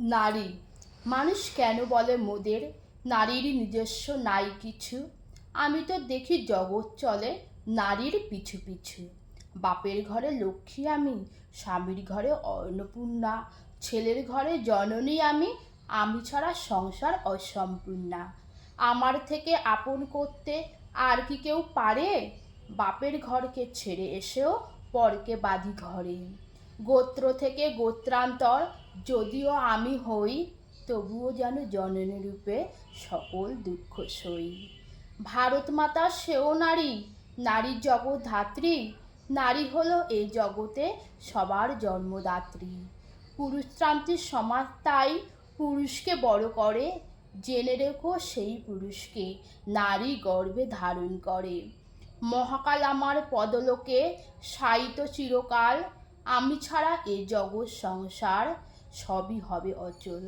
নারী। মানুষ কেন বলে মোদের? নারীর নিজস্ব নাই কিছু। আমি তো দেখি জগৎ চলে নারীর পিছু পিছু। বাপের ঘরে লক্ষ্মী আমি, স্বামীর ঘরে অন্নপূর্ণা, ছেলের ঘরে জননী আমি আমি ছাড়া সংসার অসম্পূর্ণা। আমার থেকে আপন করতে আর কি কেউ পারে? বাপের ঘরকে ছেড়ে এসেও পরকে বাঁধি ঘরে। গোত্র থেকে গোত্রান্তর। যদিও আমি হই, তবুও যেন জননী রূপে সকল দুঃখ সই। ভারত মাতা সেও নারী, নারীর জগৎ ধাত্রী, নারী হলো এই জগতে সবার জন্মদাত্রী। পুরুষতান্ত্রিক সমাজ তাই পুরুষকে বড় করে, জেনে রেখো সেই পুরুষকে নারী গর্ভে ধারণ করে। মহাকাল আমার পদলোকে সাইত চিরকাল আমি ছাড়া এ জগৎ সংসার সবই হবে অচল।